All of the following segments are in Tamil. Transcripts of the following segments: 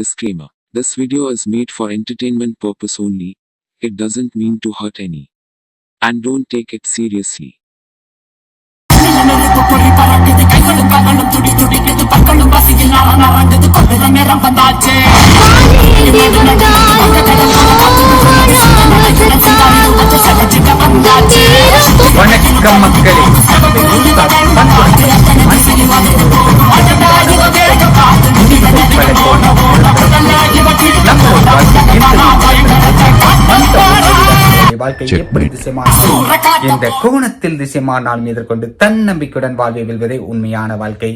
Disclaimer. This video is made for entertainment purpose only. It doesn't mean to hurt any. And don't take it seriously. பொறி பறக்குது வாழ்க்கை எப்படி திசைமாறும் இந்த கோணத்தில் திசைமாறினாலும் எதிர்கொண்டு தன்னம்பிக்கையுடன் வாழ்வை வெல்வதே உண்மையான வாழ்க்கை.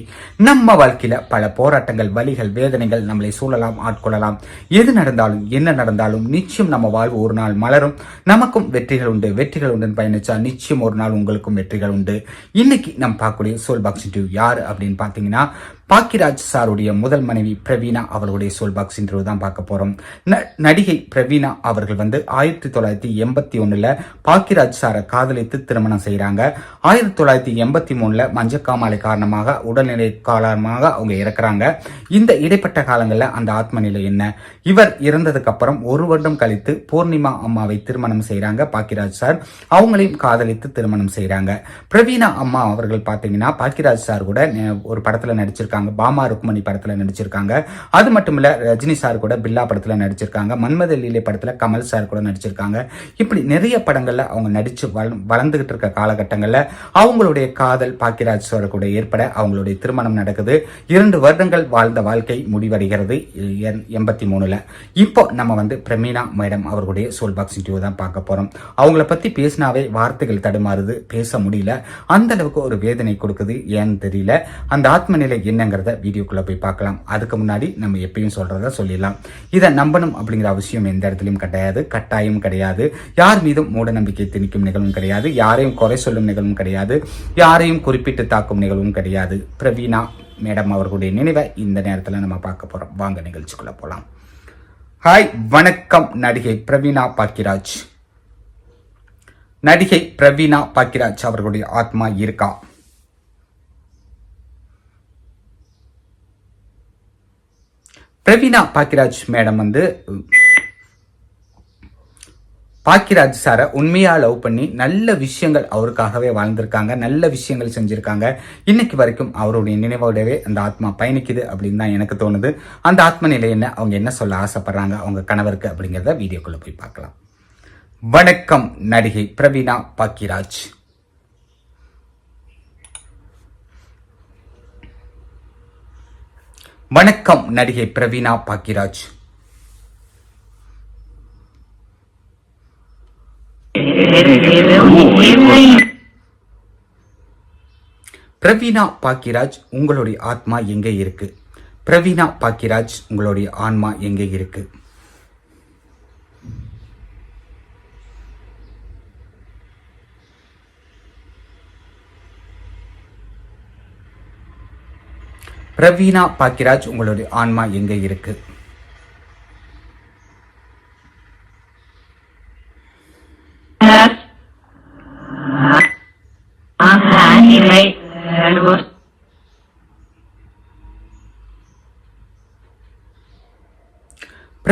நம்ம வாழ்க்கையில பல போராட்டங்கள் வலிகள் வேதனைகள் நம்மளை சூழலாம் ஆட்கொள்ளலாம். எது நடந்தாலும் என்ன நடந்தாலும் நிச்சயம் நம்ம வாழ்வு ஒரு நாள் மலரும். நமக்கும் வெற்றிகள் உண்டு. வெற்றிகள் உண்டு பயணிச்சா நிச்சயம் ஒரு நாள் உங்களுக்கும் வெற்றிகள் உண்டு. இன்னைக்கு நம்ம பார்க்கக்கூடிய சோல் பாக்ஸ் இன்டர்வியூ யார் அப்படின்னு பார்த்தீங்கன்னா பாக்கிராஜ் சாருடைய முதல் மனைவி பிரவீனா அவர்களுடைய சோல் பாக்ஸ் இன்டர்வியூ தான் பார்க்க போறோம். நடிகை பிரவீனா அவர்கள் வந்து ஆயிரத்தி தொள்ளாயிரத்தி எண்பத்தி ஒன்றில் பாக்கிராஜ் சாரை காதலித்து திருமணம் செய்கிறாங்க. ஆயிரத்தி தொள்ளாயிரத்தி எண்பத்தி மூணுல மஞ்சக்காமாலை காரணமாக உடல்நிலை காரணமாக அவங்க இறக்குறாங்க. இந்த இடைப்பட்ட காலங்களில் அந்த ஆத்ம நிலை என்ன? இவர் இறந்ததுக்கு அப்புறம் ஒரு வருடம் கழித்து பூர்ணிமா அம்மாவை திருமணம் செய்கிறாங்க பாக்கிராஜ் சார். அவங்களையும் காதலித்து திருமணம் செய்கிறாங்க. பிரவீனா அம்மா அவர்கள் பார்த்தீங்கன்னா பாக்கிராஜ் சார் கூட ஒரு படத்துல நடிச்சிருக்காங்க. பாமா ருக்மணி படத்தில் நடிச்சிருக்காங்க. அது மட்டும் இல்லை ரஜினி சார் கூட பில்லா படத்தில் நடிச்சிருக்காங்க. மன்மத லீலை படத்துல கமல் சார் கூட நடிச்சிருக்காங்க. இப்படி நிறைய படங்கள்ல அவங்க நடிச்சு வள- வளர்ந்துகிட்டு இருக்க காலகட்டங்களில் அவங்களுடைய காதல் பாக்கியராஜ் சோழர் கூட ஏற்பட அவங்களுடைய திருமணம் நடக்குது. இரண்டு வருடங்கள் வாழ்ந்த வாழ்க்கை முடிவடைகிறது எண்பத்தி மூணுல. இப்போ நம்ம வந்து பிரமீனா மேடம் அவர்களுடைய சோல் பாக்ஸ் இன்டர்வியூ தான் பார்க்க போறோம். அவங்கள பத்தி பேசினாவே வார்த்தைகள் தடுமாறுது பேச முடியல. அந்த அளவுக்கு ஒரு வேதனை கொடுக்குது ஏன்னு தெரியல. அந்த ஆத்ம நிலை என்னங்கிறத வீடியோக்குள்ள போய் பார்க்கலாம். அதுக்கு முன்னாடி நம்ம எப்பயும் சொல்றத சொல்லிடலாம். இதை நம்பணும் அப்படிங்கிற அவசியம் எந்த இடத்துலயும் கிடையாது கட்டாயம் கிடையாது. யார் மீதும் மூட நம்பிக்கை திணிக்கும் நிகழ்வும் கிடையாது. யாரையும் குறை சொல்லும் நிகழ்வும் கிடையாது. யாரையும் குறிப்பிட்டு தாக்கும் நிகழ்வும் கிடையாது. பிரவீனா மேடம் அவர்களுடைய நினைவை இந்த நேரத்தில் நம்ம பார்க்க போகிறோம் வாங்க நிகழ்ச்சிக்குள்ள போகலாம் ஹாய் வணக்கம் நடிகை பிரவீனா பாக்கிராஜ் நடிகை பிரவீனா பாக்கிராஜ் அவர்களுடைய ஆத்மா இருக்கா? பிரவீனா பாக்கிராஜ் மேடம் வந்து பாக்கிராஜ் சாரை உண்மையாக லவ் பண்ணி நல்ல விஷயங்கள் அவருக்காகவே வாழ்ந்திருக்காங்க நல்ல விஷயங்கள் செஞ்சுருக்காங்க. இன்னைக்கு வரைக்கும் அவருடைய நினைவோடவே அந்த ஆத்மா பயணிக்குது அப்படின்னு தான் எனக்கு தோணுது. அந்த ஆத்ம நிலை என்ன? அவங்க என்ன சொல்ல ஆசைப்படுறாங்க? அவங்க கணவருக்கு அப்படிங்கிறத வீடியோக்குள்ளே போய் பார்க்கலாம். வணக்கம் நடிகை பிரவீனா பாக்கிராஜ் வணக்கம் நடிகை பிரவீனா பாக்கிராஜ் பிரவீனா பாக்கிராஜ் உங்களுடைய ஆத்மா எங்கே இருக்கு? பிரவீனா பாக்கிராஜ் உங்களுடைய ஆன்மா எங்கே இருக்கு? பிரவீனா பாக்கிராஜ் உங்களுடைய ஆன்மா எங்கே இருக்கு?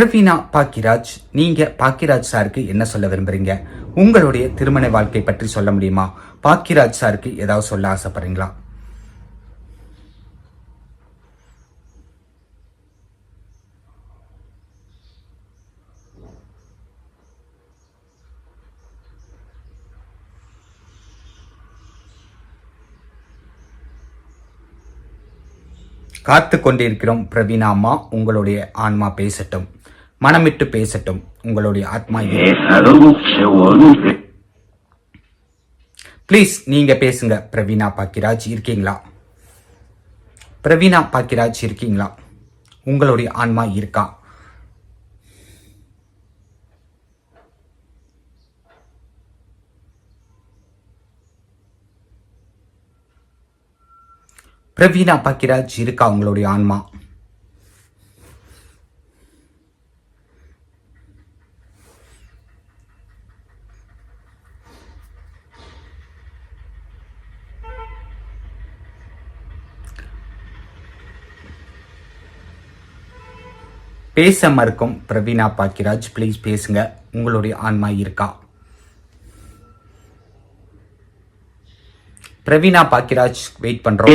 பிரவீனா பாக்கிராஜ் நீங்க பாக்கிராஜ் சாருக்கு என்ன சொல்ல விரும்புறீங்க? உங்களுடைய திருமண வாழ்க்கை பற்றி சொல்ல முடியுமா? பாக்கிராஜ் சாருக்கு ஏதாவது சொல்ல ஆசைப்படுறீங்களா? காத்து கொண்டிருக்கிறோம் பிரவீனா அம்மா உங்களுடைய ஆன்மா பேசட்டும். மனமிட்டு பேசட்டும். உங்களுடைய ஆத்மா ப்ளீஸ் நீங்க பேசுங்க. பிரவீனா பாக்கிராஜ் இருக்கீங்களா? பிரவீனா பாக்கிராஜ் இருக்கீங்களா? உங்களுடைய ஆன்மா இருக்கா? பிரவீனா பாக்கிராஜ் இருக்கா உங்களுடைய ஆன்மா? பேச மறுக்கும் பிரவீனா பாக்கிராஜ் ப்ளீஸ் பேசுங்க. உங்களுடைய ஆன்மா இருக்கா? பிரவீனா பாக்கிராஜ் வெயிட் பண்றோம்.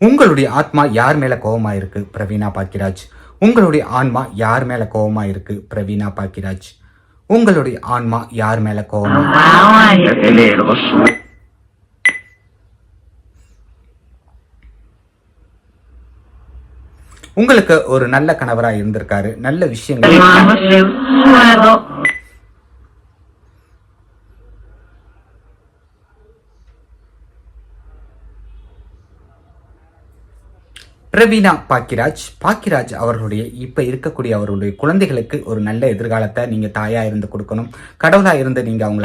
உங்களுடைய ஆத்மா யார் மேல கோவமா இருக்கு பிரவீனா பாக்கிராஜ் உங்களுடைய ஆன்மா யார் மேல கோவமா இருக்கு பிரவீனா பாக்கிராஜ் உங்களுடைய ஆன்மா யார் மேல கோவம் உங்களுக்கு ஒரு நல்ல கணவரா இருந்திருக்காரு. நல்ல விஷயங்கள். பிரவீனா பாக்கிராஜ். பாக்கிராஜ் அவர்களுடைய இப்ப இருக்கக்கூடிய அவர்களுடைய குழந்தைகளுக்கு ஒரு நல்ல எதிர்காலத்தை நீங்க தாயா இருந்து கொடுக்கணும். கடவுளா இருந்து நீங்க அவங்கள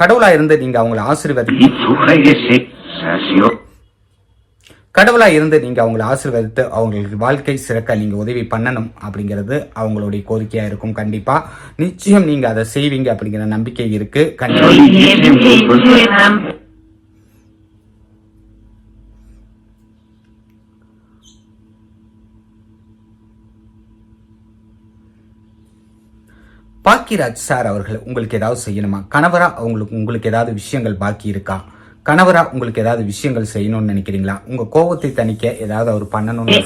கடவுளா இருந்து நீங்க அவங்கள ஆசீர்வதி கடவுளா இருந்து நீங்க அவங்கள ஆசீர்வதித்து அவங்களுக்கு வாழ்க்கை சிறக்க நீங்க உதவி பண்ணணும் அப்படிங்கிறது அவங்களுடைய கோரிக்கையா இருக்கும். கண்டிப்பா. நிச்சயம் நீங்க அதை செய்வீங்க அப்படிங்கிற நம்பிக்கை இருக்கு. கண்டிப்பா. பாக்கிராஜ் சார் அவர்கள் உங்களுக்கு ஏதாவது செய்யணுமா? கணவரா அவங்களுக்கு உங்களுக்கு ஏதாவது விஷயங்கள் பாக்கி இருக்கா? கணவரா உங்களுக்கு ஏதாவது விஷயங்கள் செய்யணும்னு நினைக்கிறீங்களா? உங்க கோபத்தை தணிக்க ஏதாவது அவர் பண்ணணும்னு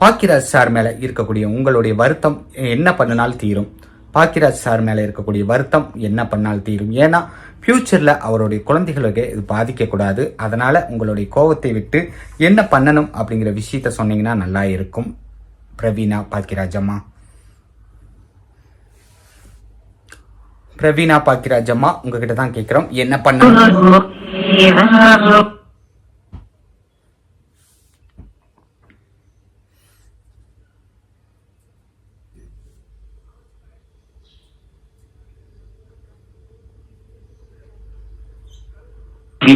பாக்கிராஜ் சார் மேல இருக்கக்கூடிய உங்களுடைய வருத்தம் என்ன பண்ணினால் தீரும்? பாக்கிராஜ் சார் மேல இருக்கக்கூடிய வருத்தம் என்ன பண்ணால் தீரும்? ஏன்னா ஃப்யூச்சரில் அவருடைய குழந்தைகளுக்கு இது பாதிக்கக்கூடாது அதனால் அதனால உங்களுடைய கோபத்தை விட்டு என்ன பண்ணணும் அப்படிங்கிற விஷயத்த சொன்னீங்கன்னா நல்லா இருக்கும். பிரவீனா பாக்கிராஜ் அம்மா. பிரவீனா பாக்கிராஜ் அம்மா உங்ககிட்ட தான் கேட்கிறோம் என்ன பண்ணணும்?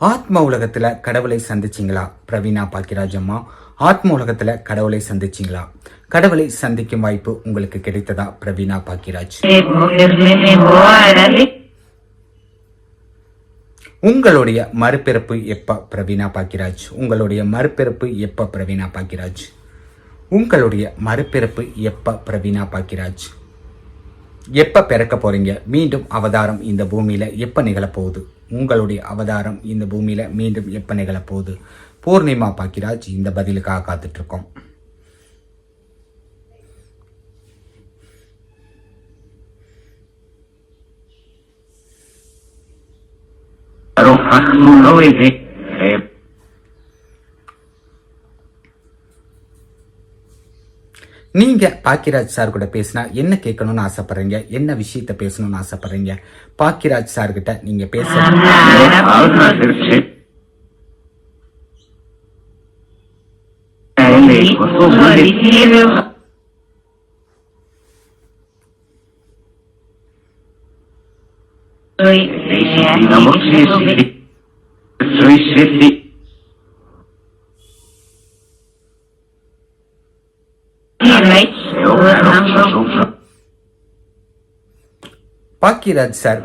ஆத்ம உலகத்துல கடவுளை சந்திச்சிங்களா? பிரவீனா பாக்கியராஜ் அம்மா ஆத்ம உலகத்துல கடவுளை சந்திச்சிங்களா? கடவுளை சந்திக்கும் வாய்ப்பு உங்களுக்கு கிடைத்ததா பிரவீனா பாக்கியராஜ்? உங்களுடைய மறுபிறப்பு எப்ப பிரவீனா பாக்கிராஜ் உங்களுடைய மறுபிறப்பு எப்ப பிரவீனா பாக்கியராஜ்? உங்களுடைய மறுபிறப்பு எப்ப பிரவீனா பாக்கிராஜ் எப்ப பிறக்க போறீங்க மீண்டும் அவதாரம் இந்த பூமியில எப்ப நிகழப்போகுது உங்களுடைய அவதாரம் இந்த பூமியில மீண்டும் எப்ப நிகழப்போகுது பூர்ணிமா பாக்கிராஜ் இந்த பதிலுக்காக காத்துட்டு இருக்கோம் நீங்க பாக்கியராஜ் சார் கூட பேசினா என்ன கேட்கணும்னு ஆசைப்படுறீங்க என்ன விஷயத்த பேசணும்னு ஆசைப்படுறீங்க பாக்கியராஜ் சார் கிட்ட நீங்க பேச பாக்கியராஜ் சார்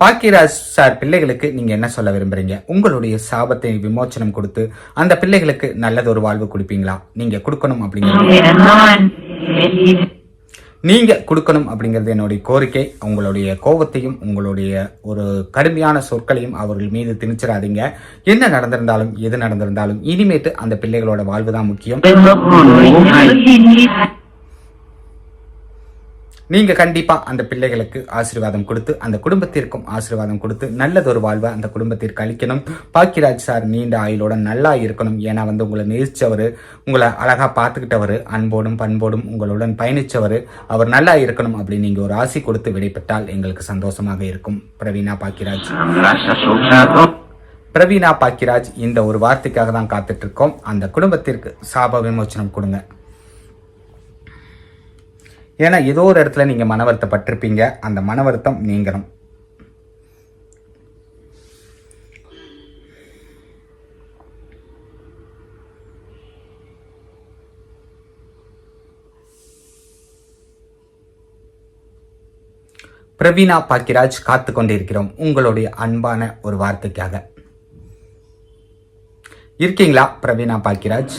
பாக்கியராஜ் சார் பிள்ளைகளுக்கு நீங்க என்ன சொல்ல விரும்புறீங்க? உங்களுடைய சாபத்தை விமோச்சனம் கொடுத்து அந்த பிள்ளைகளுக்கு நல்லது ஒரு வாழ்வு கொடுப்பீங்களா? நீங்க கொடுக்கணும் அப்படிங்கிறது நீங்க கொடுக்கணும் அப்படிங்கிறது என்னுடைய கோரிக்கை. உங்களுடைய கோபத்தையும் உங்களுடைய ஒரு கடுமையான சொற்களையும் அவர்கள் மீது திணிச்சிடாதீங்க. என்ன நடந்திருந்தாலும் எது நடந்திருந்தாலும் இனிமேட்டு அந்த பிள்ளைகளோட வாழ்வு தான் முக்கியம். நீங்க கண்டிப்பா அந்த பிள்ளைகளுக்கு ஆசீர்வாதம் கொடுத்து அந்த குடும்பத்திற்கும் ஆசீர்வாதம் கொடுத்து நல்லதொரு வாழ்வை அந்த குடும்பத்திற்கு அளிக்கணும். பாக்கியராஜ் சார் நீண்ட ஆயுளோட நல்லா இருக்கணும். ஏன்னா வந்து உங்களை நேசிச்சவர் உங்களை அழகா பார்த்துக்கிட்டவர் அன்போடும் பண்போடும் உங்களுடன் பயணிச்சவர் அவர் நல்லா இருக்கணும் அப்படின்னு நீங்க ஒரு ஆசை கொடுத்து விடைபெற்றால் எங்களுக்கு சந்தோஷமாக இருக்கும். பிரவீனா பாக்கியராஜ். பிரவீனா பாக்கியராஜ் இந்த ஒரு வார்த்தைக்காக தான் காத்துட்டு இருக்கோம். அந்த குடும்பத்திற்கு சாப விமோச்சனம் கொடுங்க. ஏன்னா ஏதோ ஒரு இடத்துல நீங்கள் மன வருத்தப்பட்டிருப்பீங்க. அந்த மன வருத்தம் நீங்கணும். பிரவீனா பாக்கியராஜ் காத்து கொண்டிருக்கிறோம். உங்களுடைய அன்பான ஒரு வார்த்தைக்காக. இருக்கீங்களா பிரவீனா பாக்கிராஜ்?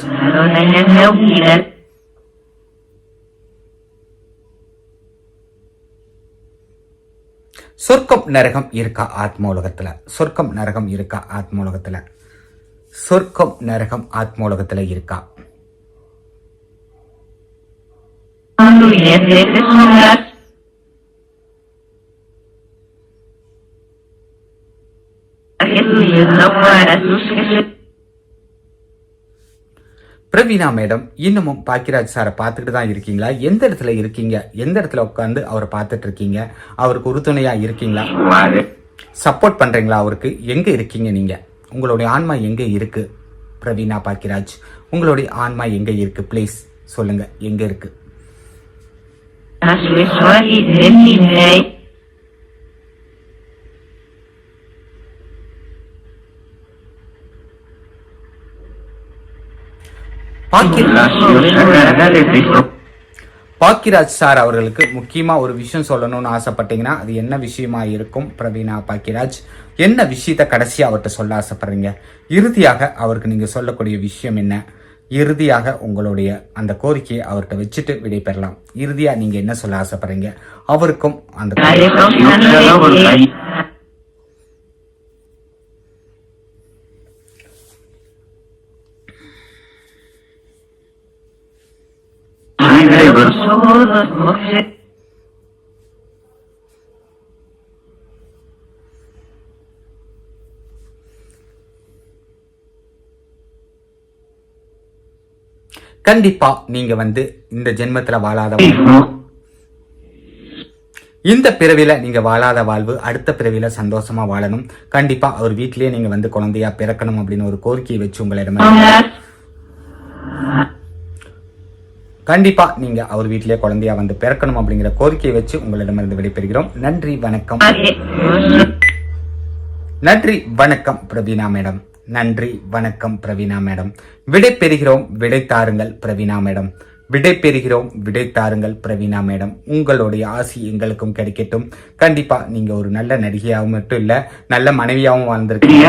சொர்க்கம் நரகம் இருக்கா ஆத்ம உலகத்துல சொர்க்கம் நரகம் இருக்கா ஆத்ம உலகத்துல சொர்க்கம் நரகம் ஆத்ம உலகத்துல இருக்கா பிரவீனா மேடம் இன்னமும் பாக்கியராஜ் சாரை பார்த்துட்டு தான் இருக்கீங்களா? எந்த இடத்துல இருக்கீங்க? எந்த இடத்துல உட்காந்து அவரை பார்த்துட்டு இருக்கீங்க? அவருக்கு உறுதுணையா இருக்கீங்களா? சப்போர்ட் பண்றீங்களா அவருக்கு? எங்க இருக்கீங்க நீங்க? உங்களுடைய ஆன்மா எங்க இருக்கு? பிரவீனா பாக்கியராஜ் உங்களுடைய ஆன்மா எங்க இருக்கு? ப்ளீஸ் சொல்லுங்க எங்க இருக்கு? பாக்கிய பாக்கியராஜ் சார் அவர்களுக்கு முக்கியமா ஒரு விஷயம் சொல்லணும்னு ஆசைப்பட்டீங்கன்னா அது என்ன விஷயமா இருக்கும் பிரவீனா பாக்கியராஜ்? என்ன விஷயத்த கடைசியா அவர்கிட்ட சொல்ல ஆசைப்படுறீங்க? இறுதியாக அவருக்கு நீங்க சொல்லக்கூடிய விஷயம் என்ன? இறுதியாக உங்களுடைய அந்த கோரிக்கையை அவர்கிட்ட வச்சுட்டு விடை பெறலாம். இறுதியா நீங்க என்ன சொல்ல ஆசைப்படுறீங்க? அவருக்கும் அந்த கண்டிப்பா நீங்க வந்து இந்த ஜென்மத்துல வாழாத வாழ்வு. இந்த பிறவில நீங்க வாழாத வாழ்வு அடுத்த பிறவில சந்தோஷமா வாழணும். கண்டிப்பா அவர் வீட்டிலேயே நீங்க வந்து குழந்தையா பிறக்கணும் அப்படின்னு ஒரு கோரிக்கையை வச்சு உங்களிடம் கண்டிப்பா நீங்க அவர் வீட்டிலேயே குழந்தையா வந்து பிறக்கணும் அப்படிங்கிற கோரிக்கையை வச்சு உங்களிடமிருந்து விடைபெறுகிறோம். நன்றி வணக்கம். நன்றி வணக்கம் பிரவீனா மேடம். நன்றி வணக்கம் பிரவீனா மேடம். விடை பெறுகிறோம் விடை தாருங்கள் பிரவீனா மேடம். விடை பெறுகிறோம் விடை தாருங்கள் பிரவீனா மேடம். உங்களுடைய ஆசி எங்களுக்கும் கிடைக்கட்டும். கண்டிப்பா நீங்க ஒரு நல்ல நடிகையாகவும் மட்டும் இல்ல நல்ல மனைவியாகவும் வாழ்ந்திருக்கீங்க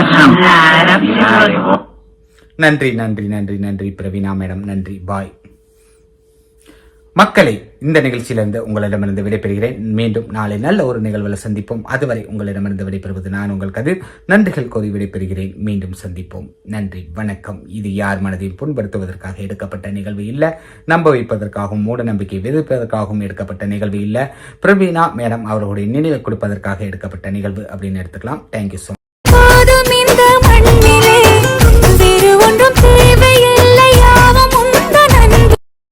நன்றி நன்றி நன்றி நன்றி பிரவீனா மேடம். நன்றி பாய். மக்களை இந்த நிகழ்ச்சியிலிருந்து உங்களிடமிருந்து விடைபெறுகிறேன். மீண்டும் நாளை நல்ல ஒரு நிகழ்வில் சந்திப்போம். அதுவரை உங்களிடமிருந்து விடைபெறுவது நான் உங்கள் கதிர். நன்றிகள் கோரி விடைபெறுகிறேன். மீண்டும் சந்திப்போம். நன்றி வணக்கம். இது யார் மனதையும் புண்படுத்துவதற்காக எடுக்கப்பட்ட நிகழ்வு இல்ல நம்ப வைப்பதற்காகவும் மூட நம்பிக்கை விதிப்பதற்காகவும் எடுக்கப்பட்ட நிகழ்வு இல்ல. பிரவீனா மேடம் அவர்களுடைய நினைவை கொடுப்பதற்காக எடுக்கப்பட்ட நிகழ்வு அப்படின்னு எடுத்துக்கலாம். Thank you so